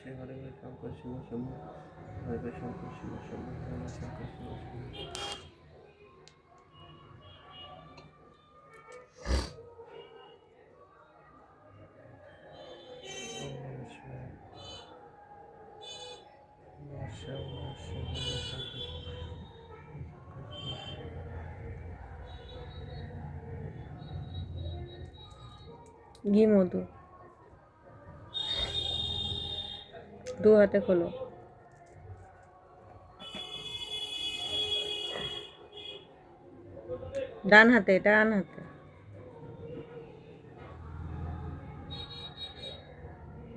শ্রী হরে শঙ্কর শিব শম্ভু হরে শঙ্কর শিব শম্ভু হরে শঙ্কর শিব শম্ভু ওম নমঃ দু হাতে খোলো। ডান হাতে ডান হাতে।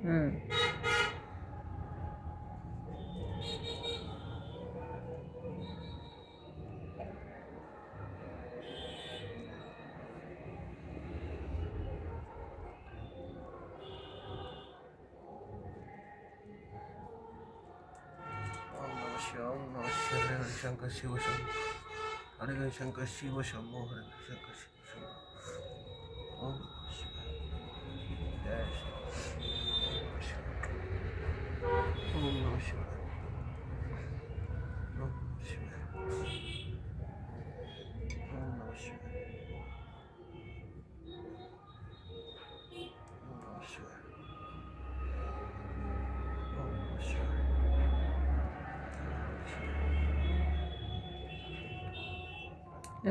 হুম। শিবায়, হরে হরে শঙ্কর শিব শম্ভু হরে হরে শঙ্কর শিব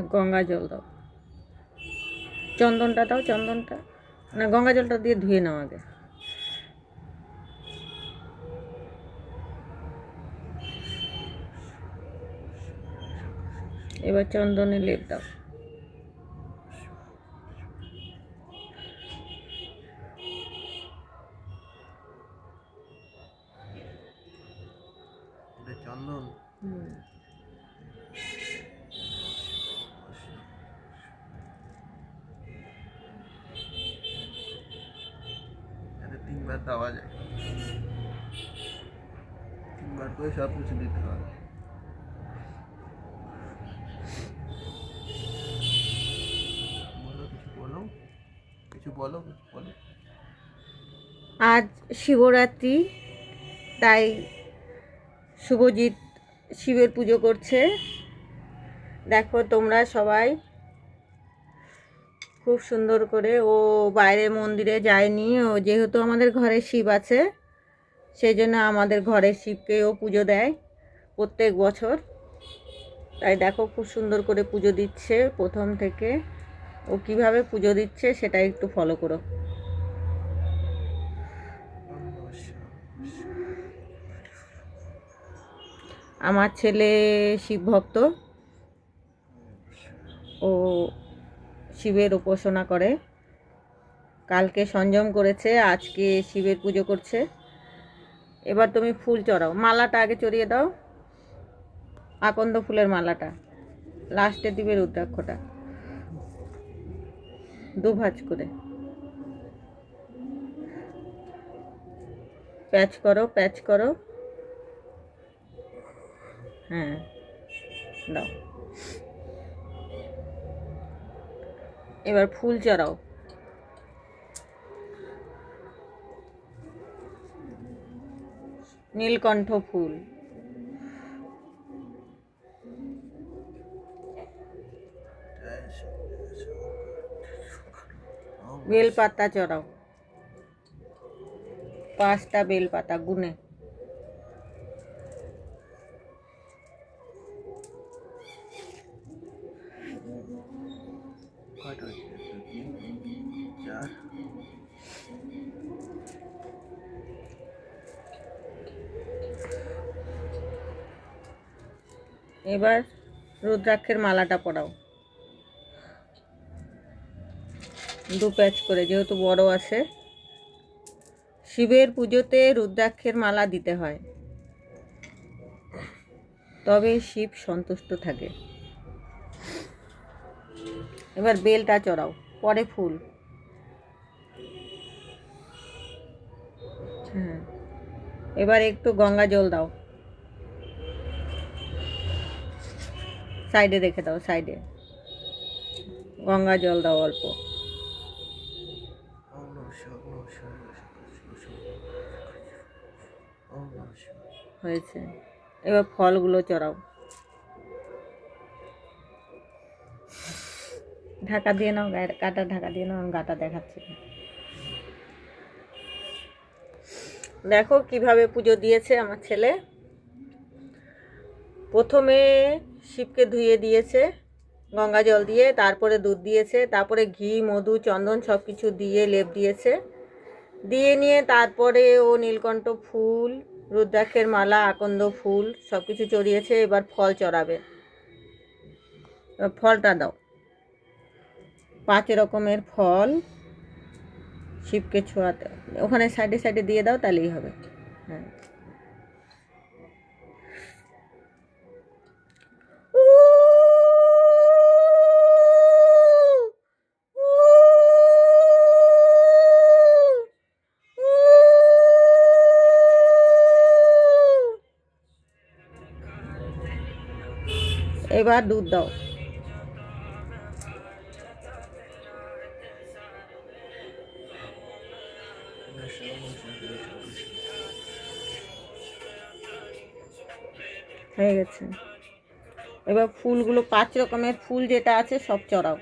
গঙ্গা জল দাও। চন্দনটা দাও, চন্দনটা। না গঙ্গা জলটা দিয়ে ধুয়ে নাও আগে। এবার চন্দনে লেপ দাও। যায়। করে সব কিছু দিতে হবে আজ শিবরাত্রি, তাই শুভজিৎ শিবের পুজো করছে। দেখো তোমরা সবাই খুব সুন্দর করে ও বাইরে মন্দিরে যায়নি। ও যেহেতু আমাদের ঘরে শিব আছে, সেই জন্য আমাদের ঘরের শিবকে ও পুজো দেয় প্রত্যেক বছর। তাই দেখো খুব সুন্দর করে পুজো দিচ্ছে প্রথম থেকে। ও কীভাবে পুজো দিচ্ছে সেটা একটু ফলো করো। আমার ছেলে শিব ভক্ত। ও শিবের উপাসনা করে। কালকে সঞ্জম করেছে, আজকে শিবের পুজো করছে। এবার তুমি ফুল চড়াও। মালাটা আগে চড়িয়ে দাও। আকন্দ ফুলের মালাটা। লাস্টে দিবে রুদ্রাক্ষটা। দু ভাঁজ করে। প্যাচ করো প্যাচ করো। হ্যাঁ দাও। এবার ফুল চড়াও। নীলকণ্ঠ ফুল। বেলপাতা চড়াও। পাঁচটা বেলপাতা গুনে কয়টা হয়েছে একটা, তিন, এবার রুদ্রাক্ষের মালাটা পরাও। দু প্যাচ করে, যেহেতু বড় আছে। শিবের পুজোতে রুদ্রাক্ষের মালা দিতে হয়। তবে শিব সন্তুষ্ট থাকে। এবার বেলটা চড়াও পরে ফুল। হ্যাঁ এবার একটু গঙ্গা জল দাও। সাইডে রেখে দাও সাইডে। গঙ্গা জল দাও অল্প। হয়েছে। এবার ফলগুলো চড়াও। ঢাকা দিয়ে নাও, গায়ের কাটা ঢাকা দিয়ে নাও, আমি গাটা দেখাচ্ছি। দেখো কীভাবে পুজো দিয়েছে আমার ছেলে। প্রথমে শিবকে ধুয়ে দিয়েছে, গঙ্গা জল দিয়ে, তারপরে দুধ দিয়েছে, তারপরে ঘি, মধু, চন্দন সব কিছু দিয়ে লেপ দিয়েছে। দিয়ে নিয়ে তারপরে ও নীলকণ্ঠ ফুল, রুদ্রাক্ষের মালা, আকন্দ ফুল সব কিছু চড়িয়েছে, এবার ফল চড়াবে। ফলটা দাও। পাঁচ রকমের ফল শিবকে ছোঁয়াতে। ওখানে সাইডে সাইডে দিয়ে দাও, তাহলেই হবে। হ্যাঁ। এবার দুধ দাও। হয়ে গেছে। এবার ফুলগুলো পাঁচ রকমের ফুল যেটা আছে সব চড়াও।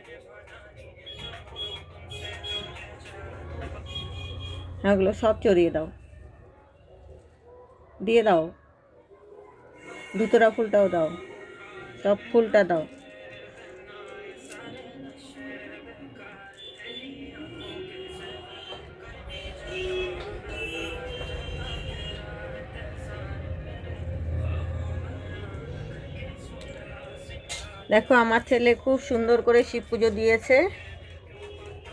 ওগুলো সব চড়িয়ে দাও। দিয়ে দাও। দুতরা ফুলটাও দাও। সব ফুলটা দাও। দেখো, আমার ছেলে খুব সুন্দর করে শিব পুজো দিয়েছে।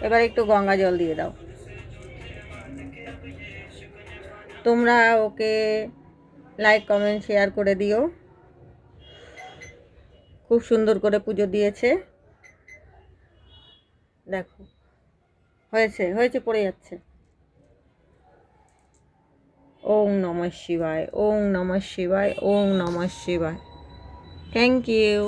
এবার একটু গঙ্গা জল দিয়ে দাও। তোমরা ওকে লাইক কমেন্ট শেয়ার করে দিও। খুব সুন্দর করে পুজো দিয়েছে। দেখো, হয়েছে হয়েছে, পড়ে যাচ্ছে। ওং নমঃ শিবায় ওং নমঃ শিবায় ওং নমঃ শিবায়। Thank you